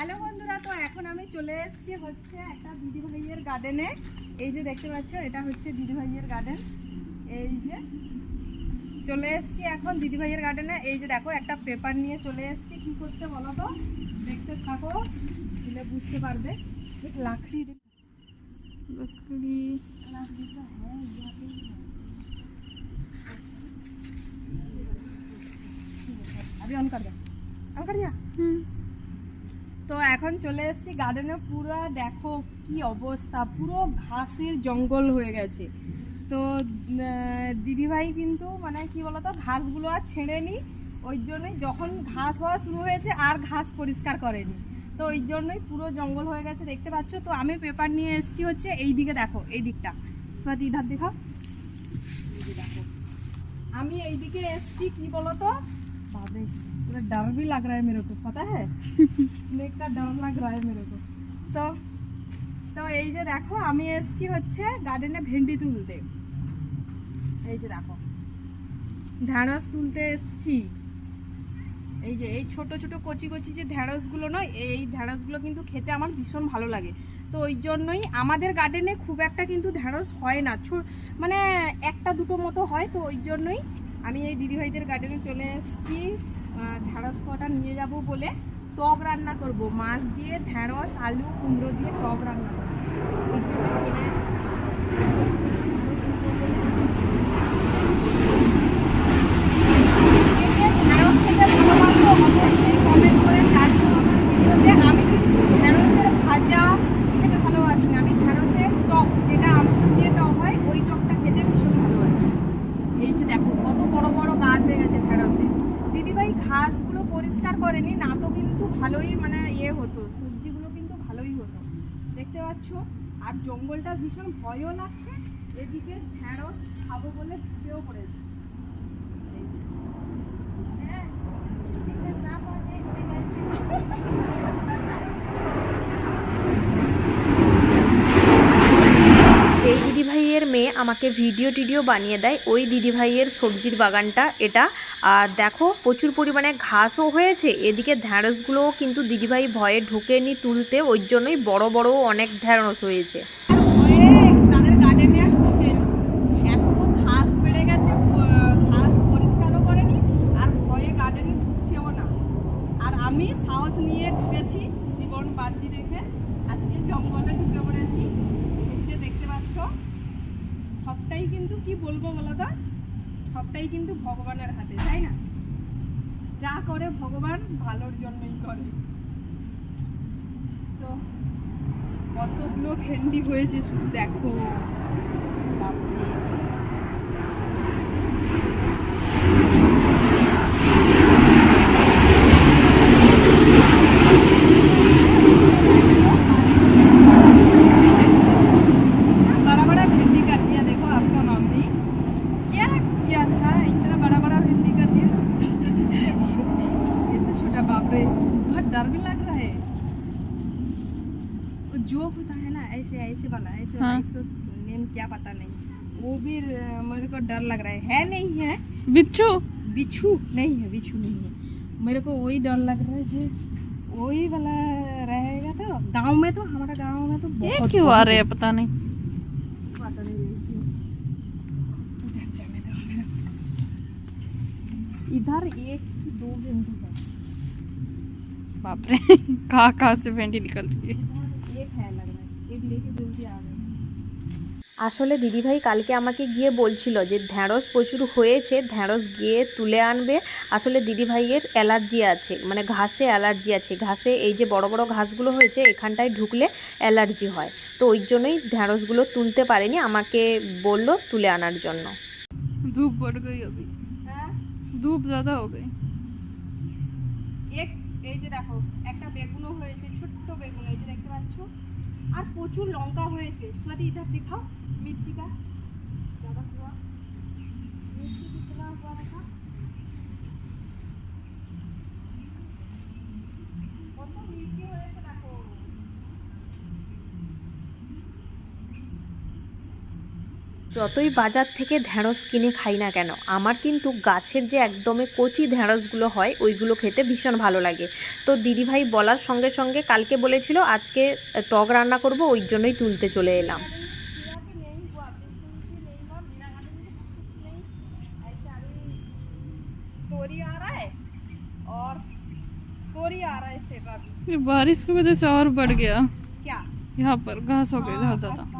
Hello বন্ধুরা তো এখন আমি চলে এসেছি হচ্ছে একটা দিদি ভাইয়ের গার্ডেনে এই যে দেখতে পাচ্ছ এটা হচ্ছে দিদি ভাইয়ের গার্ডেন এই যে চলে এসেছি এখন দিদি ভাইয়ের গার্ডেনে এই যে দেখো একটা পেপার নিয়ে চলে এসেছি কি করতে বলো তো দেখতে থাকো দিলে বুঝতে পারবে एक लाकड़ी दे लकड़ी लाकड़ी तो है यहाँ पे ही है। अभी ऑन कर दे ऑन कर दिया তো এখন চলে এসেছি গার্ডেনে পুরো দেখো কি অবস্থা, পুরো ঘাসের জঙ্গল হয়ে গেছে। তো দিদিভাই কিন্তু মানে কি বলতো, ঘাসগুলো আর ছেড়েনি। ওই জন্যই যখন ঘাস হওয়া শুরু হয়েছে, আর ঘাস পরিষ্কার করেনি। তো ওই জন্যই পুরো জঙ্গল হয়ে গেছে, দেখতে পাচ্ছ? তো আমি পেপার নিয়ে এসেছি হচ্ছে এই দিকে দেখো এই দিকটা স্বাতি ইধার দেখাও দেখো। আমি এইদিকে এসেছি কি বলতো? বাবরে पूरा डर भी लग रहा है मेरे को पता है স্নেক का डर लग रहा है मेरे को তো তো এই যে দেখো আমি এসেছি হচ্ছে গার্ডেনে ভেন্ডি তুলতে এই যে দেখো ঢ্যাঁড়স তুলতে এসেছি এই যে এই ছোট ছোট কচি কচি যে ঢ্যাঁড়সগুলো নয় এই ঢ্যাঁড়সগুলো কিন্তু খেতে আমার ভীষণ ভালো লাগে তো ওই জন্যই আমাদের গার্ডেনে খুব একটা কিন্তু ঢ্যাঁড়স হয় না ছো মানে একটা দুটো মতো হয় তো ওই জন্যই আমি এই দিদিভাইদের গার্ডেনে চলে এসেছি। ঢ্যাঁড়স কটা নিয়ে যাব বলে টক রান্না করব। মাছ দিয়ে ঢ্যাঁড়স আলু, কুমড়ো দিয়ে টক রান্না করব। ওই জন্য চলে এসেছি ঢ্যাঁড়স খেতে ভালোবাসো অবশ্যই কমেন্ট করে জানিও আমার ভিডিওতে আমি কিন্তু ঢ্যাঁড়সের ভাজা খেতে ভালোবাসি না আমি ঢ্যাঁড়সের টক যেটা আমচুর দিয়ে টক হয় ওই টকটা খেতে ভীষণ ভালোবাসি এই যে দেখো কত বড় বড় গাছ হয়ে গেছে ঢ্যাঁড়সে দিদিভাই ঘাসগুলো পরিষ্কার করেনি না তো কিন্তু ভালোই মানে ইয়ে হতো, সবজিগুলো কিন্তু ভালোই হতো। দেখতে পাচ্ছ? আর জঙ্গলটা ভীষণ ভয়ও লাগছে, এদিকে ঢ্যাঁড়স খাব বলে ঢুকেও পড়েছে এই যে। হ্যাঁ, এদিকে সাপ আছে, এদিকে আছে। যেই দিদিভাইয়ের মেয়ে আমাকে ভিডিও টিডিও বানিয়ে দেয় ওই দিদিভাইয়ের সবজির বাগানটা, এটা। আর দেখো, প্রচুর পরিমাণে ঘাসও হয়েছে। এদিকে ঢ্যাঁড়সগুলোও কিন্তু দিদিভাই ভয়ে ঢোকেনি তুলতে, ওই জন্যই বড় বড় অনেক ঢ্যাঁড়স হয়েছে ভয়ে তাদের গার্ডেনে আর ঢোকেনি। এত ঘাস বেড়ে গেছে প- ঘাস পরিষ্কারও করেনি আর ভয়ে গার্ডেনে ঢুকছেও না আর আমি সাহস নিয়ে ঢুকেছি জীবন বাজি রেখে আজকে জঙ্গলে ঢুকে পড়েছি এই যে দেখতে পাচ্ছ সবটাই কিন্তু কি বলব বলো তো সবটাই কিন্তু ভগবানের হাতে, তাই না? যা করে ভগবান, ভালোর জন্যই করে। তো, কতগুলো ভেন্ডি হয়েছে শুধু দেখো। है। जोक होता है ना ऐसे ऐसे वाला ऐसे हाँ। इसको नेम क्या पता नहीं। वो भी मेरे को डर लग रहा है। है नहीं है। बिच्छू। बिच्छू नहीं है बिच्छू नहीं है। मेरे को वही डर लग रहा है जो वही वाला रहेगा तो। गाँव में तो हमारा गाँव में तो बहुत क्यों आ रहे हैं पता नहीं। पता नहीं इधर एक दो भिंडी है। बाप रे कहाँ कहाँ से भेंडी निकल रही है इधर एक है लग रहा है एक लेके जल्दी आ गई আসলে দিদিভাই কালকে আমাকে গিয়ে বলছিল যে ঢ্যাঁড়স প্রচুর হয়েছে ঢ্যাঁড়স গিয়ে তুলে আনবে আসলে দিদিভাইয়ের অ্যালার্জি আছে মানে ঘাসে অ্যালার্জি আছে ঘাসে এই যে বড় বড় ঘাসগুলো হয়েছে এখানটায় ঢুকলে অ্যালার্জি হয় তো ওই জন্যই ঢ্যাঁড়সগুলো তুলতে পারেনি আমাকে বলল তুলে আনার জন্য धूप बढ़ गई अभी হ্যাঁ धूप ज्यादा हो गई এক এই যে দেখো, একটা বেগুনও হয়েছে, ছোট্ট বেগুন, এই যে দেখতে পাচ্ছ। আর প্রচুর লঙ্কা হয়েছে। সোয়াদি ইধার দেখাও। মির্চিকা দাদা মির্চি কিতনা হুয়া দেখা। যতই বাজার থেকে ঢ্যাঁড়স কিনে খাই না কেন আমার কিন্তু গাছের যে একদমই কচি ঢ্যাঁড়সগুলো হয় ওইগুলো খেতে ভীষণ ভালো লাগে তো দিদিভাই বলার সঙ্গে সঙ্গে কালকে বলেছিল আজকে আহ, টক রান্না করব ওই জন্যই তুলতে চলে এলাম तोरी आ रहा है और तोरी आ रहा है सेवा भी ये बारिश की वजह से और बढ़ गया क्या यहाँ पर घास हो गई हाँ, बहुत ज्यादा बढ़ गया है। और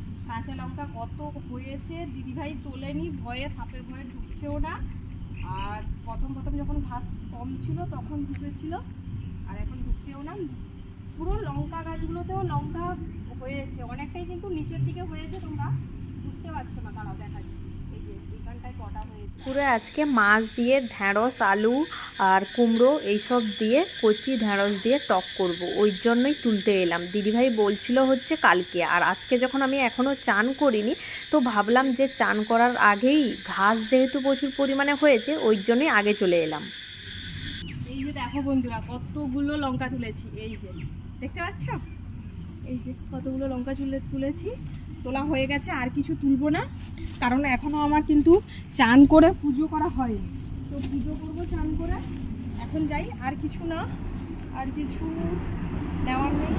কাঁচা লঙ্কা কত হয়েছে, দিদিভাই তোলেনি, ভয়ে সাপের ভয়ে ঢুকছেও না। আর প্রথম প্রথম যখন ঘাস কম ছিল, তখন ঢুকেছিল, আর এখন ঢুকছেও না। পুরো লঙ্কা গাছগুলোতেও লঙ্কা হয়েছে, অনেকটাই কিন্তু নিচের দিকে হয়েছে তোমরা, বুঝতে পারছ না তারাও দেখাচ্ছি এই যে এখানটায় কটা হয়েছে পুরো আজকে মাছ দিয়ে ঢ্যাঁড়স আলু আর কুমড়ো এইসব দিয়ে কচি ঢ্যাঁড়স দিয়ে টক করব। ওই জন্যই তুলতে এলাম। দিদিভাই বলছিল হচ্ছে কালকে। আর আজকে যখন আমি এখনও চান করিনি তো ভাবলাম যে চান করার আগেই ঘাস যেহেতু প্রচুর পরিমাণে হয়েছে ওই জন্যই আগে চলে এলাম। এই যে দেখো বন্ধুরা কতগুলো লঙ্কা তুলেছি। এই যে দেখতে পাচ্ছ? এই যে কতগুলো লঙ্কা তুলে তুলেছি। তোলা হয়ে গেছে, আর কিছু তুলবো না। কারণ এখনও আমার কিন্তু চান করে পুজো করা হয়নি। তো পুজো করব চান করে। এখন যাই, আর কিছু না। আর কিছু নেওয়ার নেই।